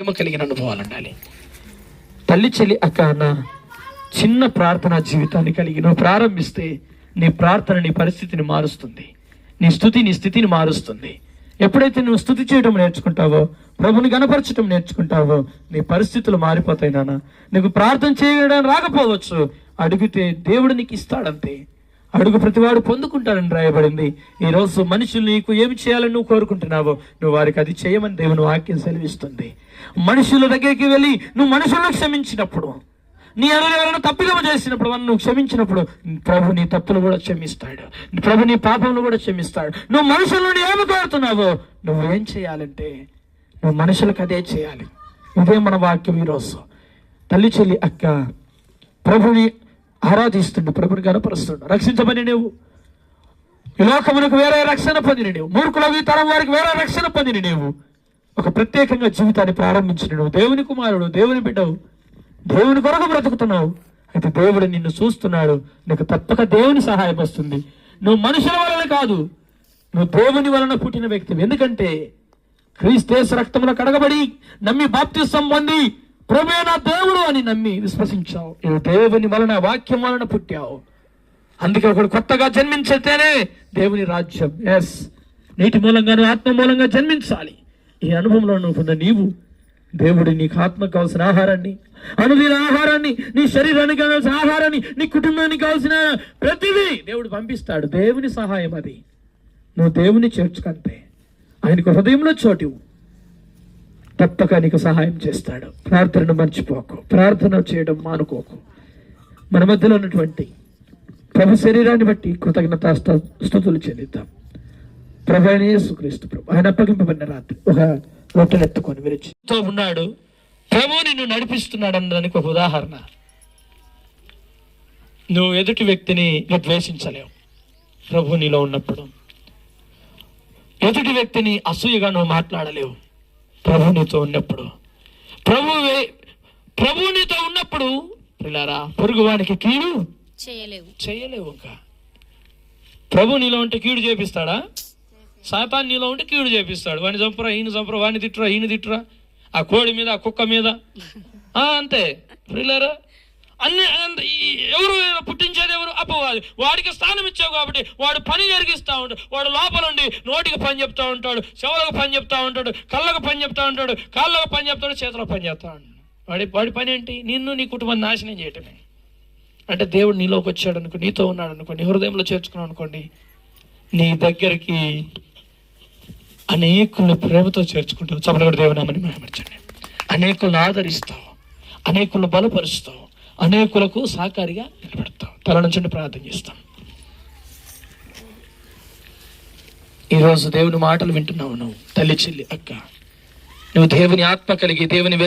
ప్రేమ కలిగిన అనుభవాలు ఉండాలి తల్లి చెల్లి అక్క అన్న చిన్న ప్రార్థనా జీవితాన్ని కలిగి నువ్వు ప్రారంభిస్తే నీ ప్రార్థన నీ పరిస్థితిని మారుస్తుంది. నీ స్థుతి నీ స్థితిని మారుస్తుంది. ఎప్పుడైతే నువ్వు స్థుతి చేయడం నేర్చుకుంటావో ప్రభుని గనపరచడం నేర్చుకుంటావో నీ పరిస్థితులు మారిపోతాయి నాన్న. నీకు ప్రార్థన చేయడం రాకపోవచ్చు. అడిగితే దేవుడు నీకు ఇస్తాడంతే. అడుగు ప్రతివాడు పొందుకుంటాడని రాయబడింది. ఈ రోజు మనుషులు నీకు ఏమి చేయాలని నువ్వు కోరుకుంటున్నావో నువ్వు వారికి అది చేయమని దేవుని వాక్యం సెలవిస్తుంది. మనుషుల దగ్గరికి వెళ్ళి నువ్వు మనుషులను క్షమించినప్పుడు నీ ఎవరు ఎవరైనా తప్పిదము చేసినప్పుడు వాళ్ళు నువ్వు క్షమించినప్పుడు ప్రభు నీ తప్పులు కూడా క్షమిస్తాడు. ప్రభు నీ పాపములు కూడా క్షమిస్తాడు. నువ్వు మనుషుల నుండి ఏమి కోరుతున్నావో నువ్వు ఏం చేయాలంటే నువ్వు మనుషులకు అదే చేయాలి. ఇదే మన వాక్యం ఈరోజు తల్లి చెల్లి అక్క ప్రభుని ఆరాధిస్తుండు ప్రభుని గనపరుస్తుండు రక్షించబడి నువ్వు ఈ లోకమునకు వేరే రక్షణ పొందిన నీవు. మూర్ఖులకు తరం వారికి వేరే రక్షణ పొందిన నీవు. ఒక ప్రత్యేకంగా జీవితాన్ని ప్రారంభించిన నువ్వు దేవుని కుమారుడు దేవుని బిడ్డవు. దేవుని కొరకు బ్రతుకుతున్నావు. అయితే దేవుడు నిన్ను చూస్తున్నాడు. నీకు తప్పక దేవుని సహాయం వస్తుంది. నువ్వు మనుషుల వలన కాదు. నువ్వు దేవుని వలన పుట్టిన వ్యక్తి ఎందుకంటే క్రీస్తేశ రక్తములో కడగబడి నమ్మి బాప్తిసం పొంది ప్రభు నా దేవుడు అని నమ్మి విశ్వసించావు. నువ్వు దేవుని వలన వాక్యం వలన పుట్టావు. అందుకే ఒకడు కొత్తగా జన్మించితేనే దేవుని రాజ్యం. ఎస్ నీటి మూలంగాను ఆత్మ మూలంగా జన్మించాలి. ఈ అనుభవంలో నువ్వు ఉన్న నీవు దేవుడు నీకు ఆత్మకు కావాల్సిన ఆహారాన్ని అనుదిన ఆహారాన్ని నీ శరీరానికి కావాల్సిన ఆహారాన్ని నీ కుటుంబానికి కావాల్సిన ప్రతిదీ దేవుడు పంపిస్తాడు. దేవుని సహాయం అది. నువ్వు దేవుని చేర్చుకంతే. ఆయనకు హృదయంలో చోటు తప్పక నీకు సహాయం చేస్తాడు. ప్రార్థనను మర్చిపోకు. ప్రార్థన చేయడం మానుకోకు. మన మధ్యలో ఉన్నటువంటి ప్రభు శరీరాన్ని బట్టి కృతజ్ఞత స్థుతులు చెందిద్దాం ప్రభు అయిన యేసుక్రీస్తు ప్రభు. ఆయన అప్పగింపబడిన రాత్రి. ఒక రొట్టెలెత్తుకొని విరిచితో ఉన్నాడు. ప్రభు నిన్ను నడిపిస్తున్నాడు అనడానికి ఒక ఉదాహరణ. నువ్వు ఎదుటి వ్యక్తిని ద్వేషించలేవు. ప్రభు నీలో ఉన్నప్పుడు. ఎదుటి వ్యక్తిని అసూయగా నువ్వు మాట్లాడలేవు. ప్రభు నీతో ఉన్నప్పుడు. ప్రభు ప్రభు నీతో ఉన్నప్పుడు పిల్లారా పొరుగువానికి కీడు చేయలేవు. చేయలేవు ఇంకా. ప్రభు నీలో ఉంటే కీడు చేపిస్తాడా? సాతాన్ నీలో ఉంటే కీడు చేపిస్తాడు. వాడిని చంపరా ఈయన చంపరా వాడిని తిట్టురా ఈయన తిట్టురా. ఆ కోడి మీద ఆ కుక్క మీద. ఆ, అంతే. ప్రియులారా అన్ని ఎవరు పుట్టించేది ఎవరు? అపవాది. వాడికి స్థానం ఇచ్చావు కాబట్టి వాడు పని జరిగిస్తూ ఉంటాడు వాడు లోపల ఉండి నోటికి పని చెప్తూ ఉంటాడు చెవులకు పని చెప్తూ ఉంటాడు కళ్ళకు పని చెప్తూ ఉంటాడు కాళ్ళకు పని చెప్తాడు చేతులకు పని చేస్తూ ఉంటాడు వాడి వాడి పని ఏంటి? నిన్ను నీ కుటుంబాన్ని నాశనం చేయటమే. అంటే దేవుడు నీలోకి వచ్చాడు అనుకో నీతో ఉన్నాడు అనుకో నీ హృదయంలో చేర్చుకున్నావు అనుకోండి నీ దగ్గరికి అనేకులను ప్రేమతో చేర్చుకుంటావు. చప్పలగడ దేవునామని మహిమర్చండి అనేకులను ఆదరిస్తావు. అనేకులను బలపరుస్తావు. అనేకులకు సహకారిగా నిలబెడతాం. తల నుంచి ప్రార్థన చేస్తాం. ఈరోజు దేవుని మాటలు వింటున్నావు నువ్వు. తల్లి చెల్లి అక్క నువ్వు దేవుని ఆత్మ కలిగి దేవుని వెలు